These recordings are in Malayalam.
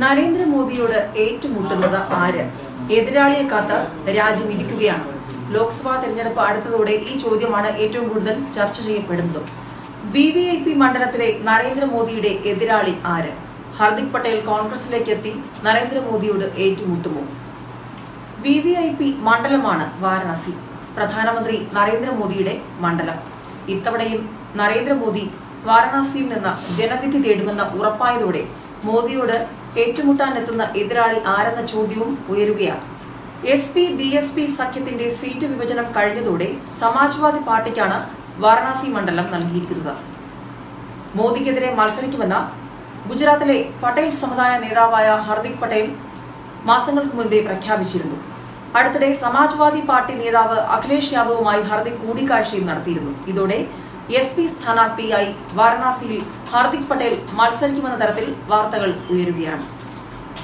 നരേന്ദ്രമോദിയോട് ഏറ്റുമുട്ടുന്നത് ആര്? എതിരാളിയെ കാത്ത് രാജ്യം ഇരിക്കുകയാണ്. ലോക്സഭാ തെരഞ്ഞെടുപ്പ് അടുത്തതോടെ ഈ ചോദ്യമാണ് ഏറ്റവും കൂടുതൽ ചർച്ച ചെയ്യപ്പെടുന്നത്. ബി വി ഐ പി മണ്ഡലത്തിലെ നരേന്ദ്രമോദിയുടെ എതിരാളി ആര്? ഹർദിക് പട്ടേൽ കോൺഗ്രസിലേക്ക് എത്തി നരേന്ദ്രമോദിയോട് ഏറ്റുമുട്ടുമോ? വി വി ഐ പി മണ്ഡലമാണ് വാരണാസി. പ്രധാനമന്ത്രി നരേന്ദ്രമോദിയുടെ മണ്ഡലം. ഇത്തവണയും നരേന്ദ്രമോദി വാരാണസിയിൽ നിന്ന് ജനവിധി തേടുമെന്ന് ഉറപ്പായതോടെ മോദിയോട് ഏറ്റുമുട്ടാനെത്തുന്ന എതിരാളി ആരെന്ന ചോദ്യവും ഉയരുകയാണ്. S P B S P സഖ്യത്തിന്റെ സീറ്റ് വിഭജനം കഴിഞ്ഞതോടെ സമാജ്വാദി പാർട്ടിക്കാണ് വാരണാസി മണ്ഡലം നൽകിയിരിക്കുന്നത്. മോദിക്കെതിരെ മത്സരിക്കുമെന്ന ഗുജറാത്തിലെ പട്ടേൽ സമുദായ നേതാവായ ഹർദിക് പട്ടേൽ മാസങ്ങൾക്ക് മുൻപേ പ്രഖ്യാപിച്ചിരുന്നു. അടുത്തിടെ സമാജ്വാദി പാർട്ടി നേതാവ് അഖിലേഷ് യാദവുമായി ഹർദിക് കൂടിക്കാഴ്ചയും നടത്തിയിരുന്നു. ഇതോടെ എസ് പി സ്ഥാനാർത്ഥിയായി വാരണാസിയിൽ ഹാർദിക് പട്ടേൽ മത്സരിക്കുമെന്ന തരത്തിൽ വാർത്തകൾ ഉയരുകയാണ്.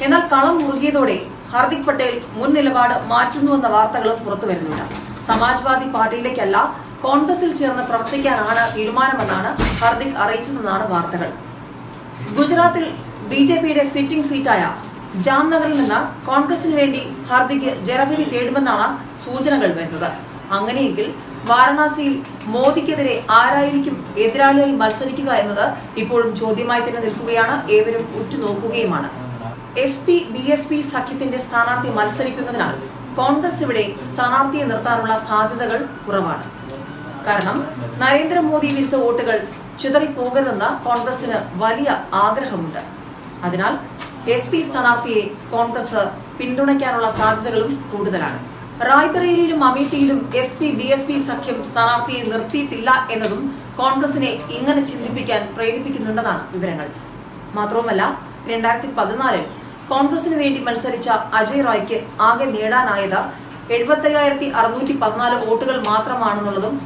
എന്നാൽ കളം മുറുകിയതോടെ ഹാർദിക് പട്ടേൽ മുൻ നിലപാട് മാറ്റുന്നുവെന്ന വാർത്തകളും പുറത്തുവരുന്നുണ്ട് സമാജ്വാദി പാർട്ടിയിലേക്കല്ല കോൺഗ്രസിൽ ചേർന്ന് പ്രവർത്തിക്കാനാണ് തീരുമാനമെന്നാണ് ഹാർദിക് അറിയിച്ചതെന്നാണ് വാർത്തകൾ. ഗുജറാത്തിൽ ബി ജെ പിയുടെ സിറ്റിംഗ് സീറ്റായ ജാംനഗറിൽ നിന്ന് കോൺഗ്രസിന് വേണ്ടി ഹാർദിക് ജനവിധി തേടുമെന്നാണ് സൂചനകൾ വരുന്നത്. അങ്ങനെയെങ്കിൽ വാരണാസിയിൽ മോദിക്കെതിരെ ആരായിരിക്കും എതിരാളിയായി മത്സരിക്കുക എന്നത് ഇപ്പോഴും ചോദ്യമായി തന്നെ നിൽക്കുകയാണ്. ഏവരും ഉറ്റുനോക്കുകയുമാണ്. S P B S P സഖ്യത്തിന്റെ സ്ഥാനാർത്ഥി മത്സരിക്കുന്നതിനാൽ കോൺഗ്രസ് ഇവിടെ സ്ഥാനാർത്ഥിയെ നിർത്താനുള്ള സാധ്യതകൾ കുറവാണ്. കാരണം നരേന്ദ്രമോദി വിരുദ്ധ വോട്ടുകൾ ചിതറിപ്പോകരുതെന്ന് കോൺഗ്രസിന് വലിയ ആഗ്രഹമുണ്ട്. അതിനാൽ എസ് പി സ്ഥാനാർത്ഥിയെ കോൺഗ്രസ് പിന്തുണയ്ക്കാനുള്ള സാധ്യതകളും കൂടുതലാണ്. റായ്ബറേലിയിലും അമേഠിയിലും S P B S P സഖ്യം സ്ഥാനാർത്ഥിയെ നിർത്തിയിട്ടില്ല എന്നതും കോൺഗ്രസിനെ ഇങ്ങനെ ചിന്തിപ്പിക്കാൻ പ്രേരിപ്പിക്കുന്നുണ്ടെന്നാണ് വിവരങ്ങൾ. മാത്രവുമല്ല രണ്ടായിരത്തി പതിനാലിൽ കോൺഗ്രസിന് വേണ്ടി മത്സരിച്ച അജയ് റായ്ക്ക് ആകെ നേടാനായത് എഴുപത്തയ്യായിരത്തി അറുന്നൂറ്റി പതിനാല് വോട്ടുകൾ മാത്രമാണെന്നുള്ളതും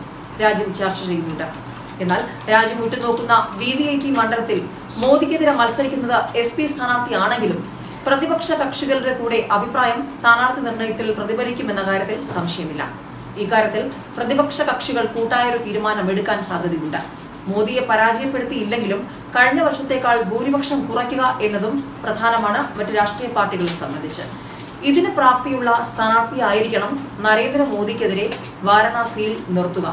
രാജ്യം ചർച്ച ചെയ്യുന്നുണ്ട്. എന്നാൽ രാജ്യം ഉറ്റുനോക്കുന്ന വി വി ഐ പി മണ്ഡലത്തിൽ മോദിക്കെതിരെ മത്സരിക്കുന്നത് എസ് പി സ്ഥാനാർത്ഥിയാണെങ്കിലും പ്രതിപക്ഷ കക്ഷികളുടെ കൂടെ അഭിപ്രായം സ്ഥാനാർത്ഥി നിർണയത്തിൽ പ്രതിഫലിക്കുമെന്ന കാര്യത്തിൽ സംശയമില്ല. ഇക്കാര്യത്തിൽ പ്രതിപക്ഷ കക്ഷികൾ കൂട്ടായൊരു തീരുമാനം എടുക്കാൻ സാധ്യതയുണ്ട്. മോദിയെ പരാജയപ്പെടുത്തിയില്ലെങ്കിലും കഴിഞ്ഞ വർഷത്തേക്കാൾ ഭൂരിപക്ഷം കുറയ്ക്കുക എന്നതും പ്രധാനമാണ് മറ്റ് രാഷ്ട്രീയ പാർട്ടികളെ സംബന്ധിച്ച്. ഇതിന് പ്രാപ്തിയുള്ള സ്ഥാനാർത്ഥിയായിരിക്കണം നരേന്ദ്രമോദിക്കെതിരെ വാരണാസിയിൽ നിർത്തുക.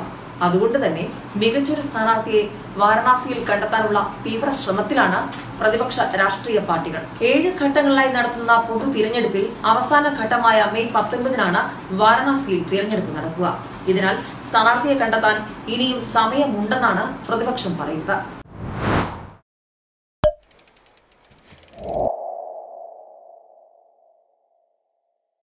അതുകൊണ്ട് തന്നെ മികച്ചൊരു സ്ഥാനാർത്ഥിയെ വാരണാസിയിൽ കണ്ടെത്താനുള്ള തീവ്ര ശ്രമത്തിലാണ് പ്രതിപക്ഷ രാഷ്ട്രീയ പാർട്ടികൾ. ഏഴ് ഘട്ടങ്ങളിലായി നടത്തുന്ന പൊതു തിരഞ്ഞെടുപ്പിൽ അവസാന ഘട്ടമായ മെയ് പത്തൊൻപതിനാണ് വാരണാസിയിൽ തിരഞ്ഞെടുപ്പ് നടക്കുക. ഇതിനാൽ സ്ഥാനാർത്ഥിയെ കണ്ടെത്താൻ ഇനിയും സമയമുണ്ടെന്നാണ് പ്രതിപക്ഷം പറയുന്നത്.